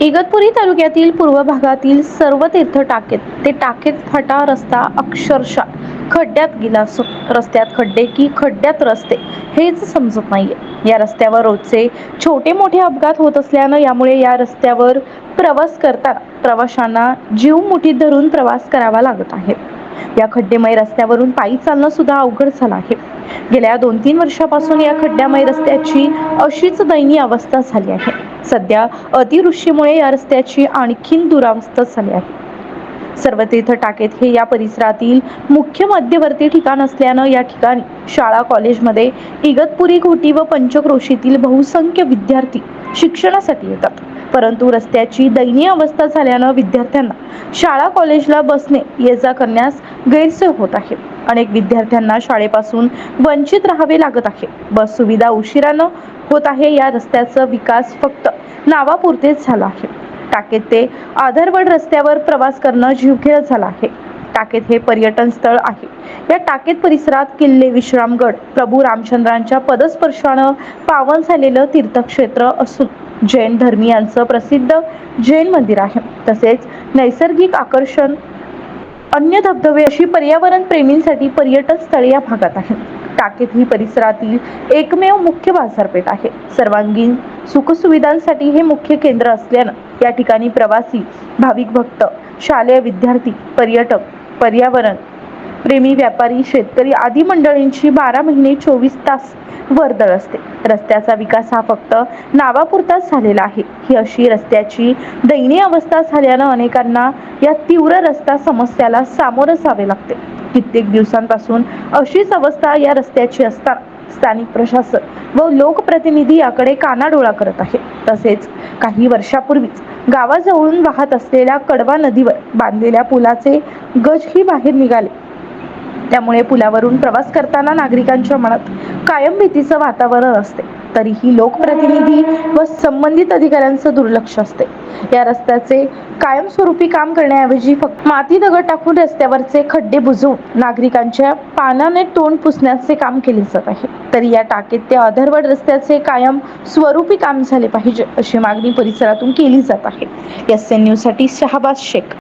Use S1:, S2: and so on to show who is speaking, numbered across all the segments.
S1: इगतपुरी तालुक्यातील पूर्व भागातील सर्व तीर्थ टाकेत ते टाकेत फाटा रस्ता अक्षरशः खड्ड्यात गेला असून रस्त्यात खड्डे की खड्ड्यात रस्ते हेच समजत नाहीये. या रस्त्यावर रोजचे छोटे मोठे अपघात होत असल्यानं यामुळे या रस्त्यावर प्रवास करताना प्रवाशांना जीव मुठीत धरून प्रवास करावा लागत आहे. या खड्डेमय रस्त्यावरून पायी चालणं सुद्धा अवघड झालं आहे. गेल्या दोन तीन वर्षापासून या खड्ड्यामय रस्त्याची अशीच दयनीय अवस्था झाली आहे. सध्या अतिवृष्टीमुळे या रस्त्याची आणखीन दुरावस्था झाली आहे. सर्व तीर्थ टाकेत हे या परिसरातील मुख्य मध्यवर्ती ठिकाण असल्यानं या ठिकाणी शाळा कॉलेजमध्ये इगतपुरी घोटी व पंचक्रोशीतील बहुसंख्य विद्यार्थी शिक्षणासाठी येतात. परंतु रस्त्याची दयनीय अवस्था झाल्यानं विद्यार्थ्यांना शाळा कॉलेजला बसणे ये जा करण्यास गैरसोय होत आहे. अनेक विद्यार्थ्यांना शाळेपासून वंचित राहावे लागत आहे. बस सुविधा उशिरानं होत आहे. या रस्त्याचा विकास फक्त नावापुरतेच झाला आहे. टाकेत ते आधारवड रस्त्यावर प्रवास करणं जीवघेळ झाला आहे. टाकेत हे पर्यटन स्थळ आहे. या टाकेत परिसरात किल्ले विश्रामगड प्रभू रामचंद्रांच्या पदस्पर्शानं पावन झालेलं तीर्थक्षेत्र असून जैन धर्मियांचं प्रसिद्ध जैन मंदिर आहे. तसेच नैसर्गिक आकर्षण अन्य धबधबे अशी पर्यावरण प्रेमींसाठी पर्यटन स्थळे या भागात आहेत. टाकेत ही परिसरातील एकमेव मुख्य बाजारपेठ आहे. सर्वांगीण सुखसुविधांसाठी हे मुख्य केंद्र असल्यानं या ठिकाणी प्रवासी भाविक भक्त शालेय विद्यार्थी पर्यटक पर्यावरण प्रेमी व्यापारी शेतकरी आदी मंडळींची बारा महिने चोवीस तास वर्दळ असते. रस्त्याचा विकास हा फक्त नावापुरताच झालेला आहे. ही अशी रस्त्याची दयनीय अवस्था झाल्यानं अनेकांना या तीव्र रस्ता समस्याला सामोरं जावे लागते. कित्येक दिवसांपासून अशीच अवस्था या रस्त्याची असताना स्थानिक प्रशासन व लोकप्रतिनिधी याकडे कानाडोळा करत आहे. तसेच काही वर्षापूर्वीच गावाजवळून वाहत असलेल्या कडवा नदीवर बांधलेल्या पुलाचे गजही बाहेर निघाले. त्यामुळे पुलावरून प्रवास करताना नागरिकांच्या मनात कायम भीतीचं वातावरण असते. तरीही लोकप्रतिनिधी व संबंधित अधिकाऱ्यांचं दुर्लक्ष असते. या रस्त्याचे कायमस्वरूपी काम करण्याऐवजी फक्त माती दगड टाकून रस्त्यावरचे खड्डे बुजवून नागरिकांच्या पानाने तोंड पुसण्याचे काम केले जात आहे. तरी या टाकीत त्या अधरवड रस्त्याचे कायम स्वरूपी काम झाले पाहिजे अशी मागणी परिसरातून केली जात आहे. एस एन न्यूजसाठी शहाबाज शेख.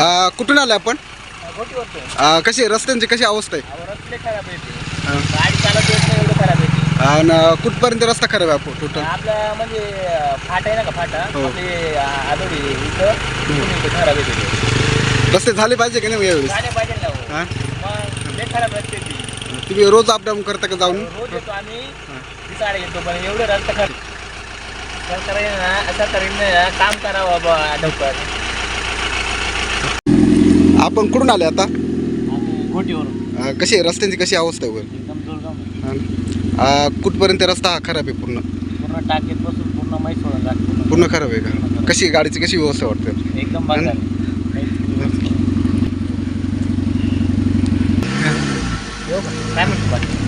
S2: आ, कुठून आलं आपण?
S3: गोटीवरतो
S2: आ, कशी रस्त्यांची कशी अवस्था आहे?
S3: रस्ते खराब आहे ते गाडी चालत येत नाही एवढं खराब आहे
S2: आणि कुठपर्यंत रस्ता खराब आहे आपण टोटल
S3: आपला म्हणजे फाटा आहे ना का फाटा
S2: हो.
S3: आपले आदोडी इथं तिथून इथं खराब आहे ते
S2: रस्ते झाले पाहिजे की नाही यावेळेस?
S3: गाणे पाहिजे ना हो.
S2: हा?
S3: मग लय खराब रस्ते ती
S2: तुम्ही रोज अपडाऊन करता का जाऊन?
S3: रोज येतो आम्ही. दिसाडे येतो पण एवढं रस्ता खराब सरकारने ना सरकारने ना काम करावं बाबा लवकर.
S2: आपण कुठून आले आता?
S3: घोटीवरून.
S2: कशी आहे? रस्त्यांची कशी अवस्था आहे वर?
S3: एकदम दुर्गम
S2: कुठपर्यंत रस्ता हा खराब आहे पूर्ण?
S3: पूर्ण टाकीत बसून पूर्ण माहीत सोडून जात
S2: पूर्ण खराब आहे का? कशी गाडीची कशी व्यवस्था वाटते?
S3: एकदम बाजार काय म्हणतो बाकी?